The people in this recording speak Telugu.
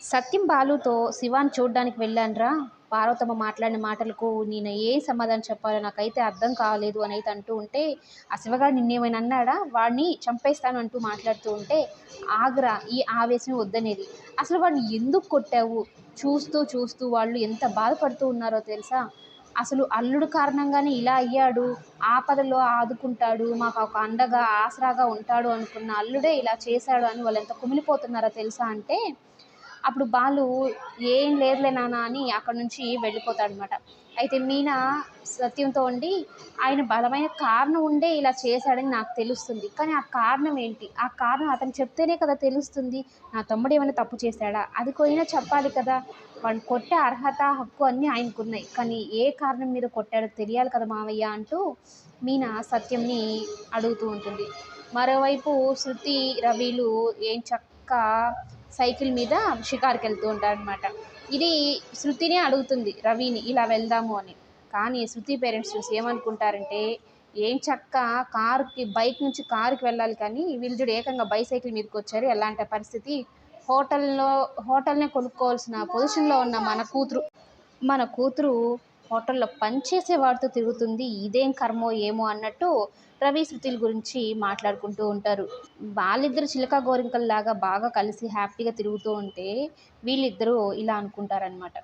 సత్యం బాలుతో శివాన్ చూడ్డానికి వెళ్ళానురా. పార్వతమ్మ మాట్లాడిన మాటలకు నేను ఏ సమాధానం చెప్పాలో నాకైతే అర్థం కాలేదు అని అయితే అంటూ ఉంటే ఆ శివగాడు నిన్నేమైనా అన్నాడా? వాడిని చంపేస్తాను అంటూ మాట్లాడుతూ ఉంటే ఆగ్రా ఈ ఆవేశం వద్దనేది. అసలు వాడిని ఎందుకు కొట్టావు? చూస్తూ చూస్తూ వాళ్ళు ఎంత బాధపడుతూ ఉన్నారో తెలుసా? అసలు అల్లుడు కారణంగానే ఇలా అయ్యాడు? ఆపదలో ఆదుకుంటాడు? మాకు ఒక అండగా ఆసరాగా ఉంటాడు అనుకున్న అల్లుడే ఇలా చేశాడు అని వాళ్ళు ఎంత కుమిలిపోతున్నారో తెలుసా అంటే అప్పుడు బాలు ఏం లేదులే నాన్న అని అక్కడ నుంచి వెళ్ళిపోతాడనమాట అయితే మీనా సత్యంతో ఉండి ఆయన బలమైన కారణం ఉండే ఇలా చేశాడని నాకు తెలుస్తుంది. కానీ ఆ కారణం ఏంటి? ఆ కారణం అతను చెప్తేనే కదా తెలుస్తుంది. నా తమ్ముడు ఏమైనా తప్పు చేశాడా? అది కొయినా చెప్పాలి కదా. వాడు కొట్టే అర్హత హక్కు అన్నీ ఆయనకు ఉన్నాయి కానీ ఏ కారణం మీద కొట్టాడో తెలియాలి కదా మావయ్య అంటూ మీనా సత్యంని అడుగుతూ ఉంటుంది. మరోవైపు శృతి రవిలు ఏం చక్క సైకిల్ మీద షికార్కి వెళ్తూ ఉంటాడనమాట ఇది శృతినే అడుగుతుంది రవిని ఇలా వెళ్దాము అని. కానీ శృతి పేరెంట్స్ చూసి ఏమనుకుంటారంటే ఏం చక్క కారుకి బైక్ నుంచి కారుకి వెళ్ళాలి కానీ వీళ్ళు చూడు ఏకంగా బైసైకిల్ మీదకి వచ్చారు. ఎలాంటి పరిస్థితి? హోటల్లో హోటల్నే కొనుక్కోవాల్సిన పొజిషన్లో ఉన్న మన కూతురు మన కూతురు హోటల్లో పనిచేసే వాడితో తిరుగుతుంది ఇదేం కర్మో ఏమో అన్నట్టు రవి శృతిల గురించి మాట్లాడుకుంటూ ఉంటారు. వాళ్ళిద్దరు చిలక గోరింకల్లాగా బాగా కలిసి హ్యాపీగా తిరుగుతూ ఉంటే వీళ్ళిద్దరూ ఇలా అనుకుంటారనమాట